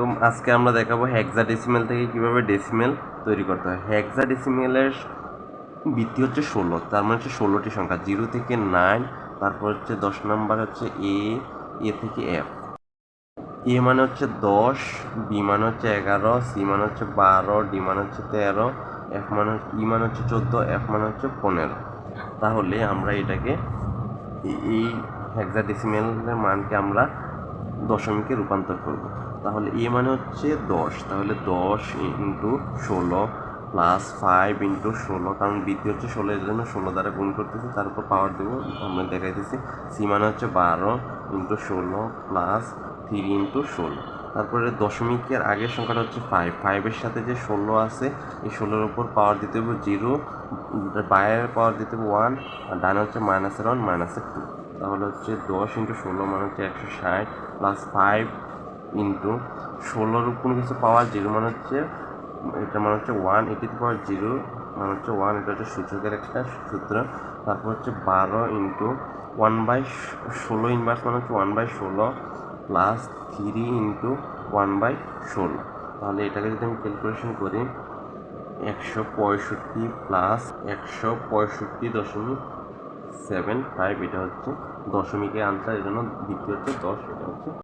তো আজকে আমরা দেখাবো হেক্সাডেসিমেল থেকে কীভাবে ডেসিমেল তৈরি করতে হয়। হেক্সাডেসিমেলের ভিত্তি হচ্ছে ষোলো, তার মানে হচ্ছে ষোলোটি সংখ্যা, জিরো থেকে নাইন তারপর হচ্ছে দশ নাম্বার হচ্ছে এ এ থেকে এফ এ মানে হচ্ছে দশ বি মানে হচ্ছে এগারো সি মানে হচ্ছে বারো ডি মানে হচ্ছে তেরো এফ মানে ই মানে হচ্ছে চোদ্দ এফ মানে হচ্ছে পনেরো। তাহলে আমরা এটাকে এই হেক্সাডেসিমেলের মানকে আমরা দশমিকে রূপান্তর করব। তাহলে এ মানে হচ্ছে দশ। তাহলে দশ ইন্টু ষোলো প্লাস ফাইভ ইন্টু ষোলো, কারণ বৃদ্ধি হচ্ছে ষোলো এর জন্য ষোলো দ্বারা গুণ করতেছি, তারপর পাওয়ার দেবো, আমরা দেখাইতেছি। সি মানে হচ্ছে বারো ইন্টু ষোলো প্লাস থ্রি ইন্টু ষোলো। তারপরে দশমিকের আগের সংখ্যাটা হচ্ছে ফাইভ ফাইভের সাথে যে ষোলো আছে, এই ষোলোর উপর পাওয়ার দিতে হবে জিরো বাইরের পাওয়ার দিতে হবে ওয়ান আর ডানে হচ্ছে মাইনাসের ওয়ান মাইনাসের টু তাহলে হচ্ছে দশ ইন্টু ষোলো মানে হচ্ছে একশো ষাট প্লাস ফাইভ ইন্টু ষোলোর কোনো কিছু পাওয়ার জিরো মানে হচ্ছে, এটা মানে হচ্ছে ওয়ান এটিতে পাওয়ার জিরো মানে হচ্ছে ওয়ান এটা হচ্ছে সূচকের একটা সূত্র। তারপর হচ্ছে বারো ইন্টু ওয়ান বাই ষোলো ইনভার্স মানে হচ্ছে ওয়ান বাই ষোলো plus three into one by ষোলো। তাহলে এটাকে যদি আমি ক্যালকুলেশন করি, একশো পঁয়ষট্টি প্লাস একশো পঁয়ষট্টি দশমিক সেভেন ফাইভ এটা হচ্ছে দশমিকের আনসার এই জন্য দ্বিতীয় হচ্ছে দশ এটা হচ্ছে